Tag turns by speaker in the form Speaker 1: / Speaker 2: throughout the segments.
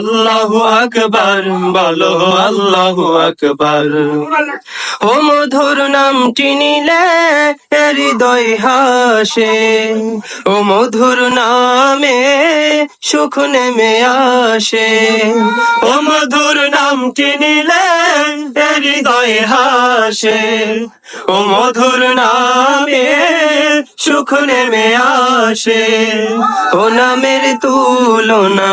Speaker 1: আল্লাহু আকবার, বলো আল্লাহু আকবার। ও মধুর নামটি নিলে হৃদয় হাসে, ও মধুর নামে সুখ নেমে আসে। ও মধুর নামটি নিলে হৃদয় হাসে, ও মধুর নামে সুখ নেমে আসে। ও নামের তুলনা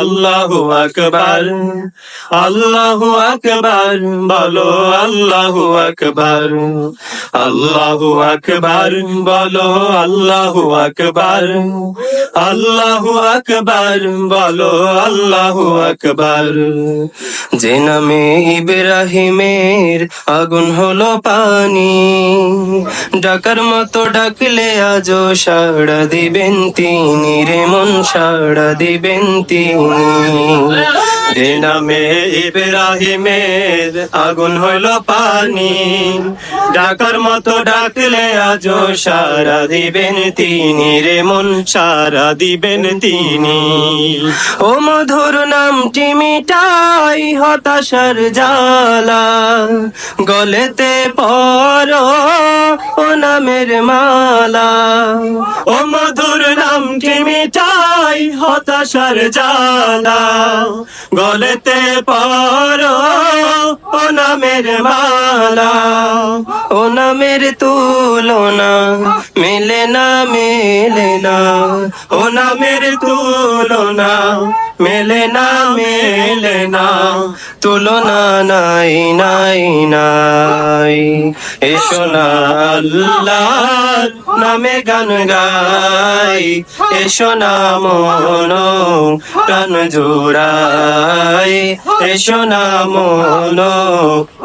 Speaker 1: আল্লাহু আকবার। আল্লাহু আকবার, বলো আল্লাহু আকবার। আল্লাহু আকবার, বলো আল্লাহু আকবার। আল্লাহু আকবার, বলো আল্লাহু আকবার। যে নামে ইব্রাহিমের আগুন হলো পানি, ডাকার মতো ডাকলে আজও সাড়া দিবেন তিনি, রে মন সাড়া দিবেন তিনি। Oh. যে নামে ইব্রাহিমের আগুন হলো পানি। ডাকার মতো ডাকলে আজও সারা দিবেন তিনি রে মন, সারা দিবেন তিনি। ও মধুর নামটি মিটাই হতাশার জালা গলেতে পর ও নামের মালা। ও মধুর নামটি মিটাই হতাশার জালা গলেতে পর ও নামের মালা ও নামের তুলনা মেলে না মেলে না। ও নামের তুলনা, মেলে না মেলে না, তুলনা নাই নাই নাই। এসো নামে গান গাই, এসো না মন, প্রাণ জোড়াই, এসো না মন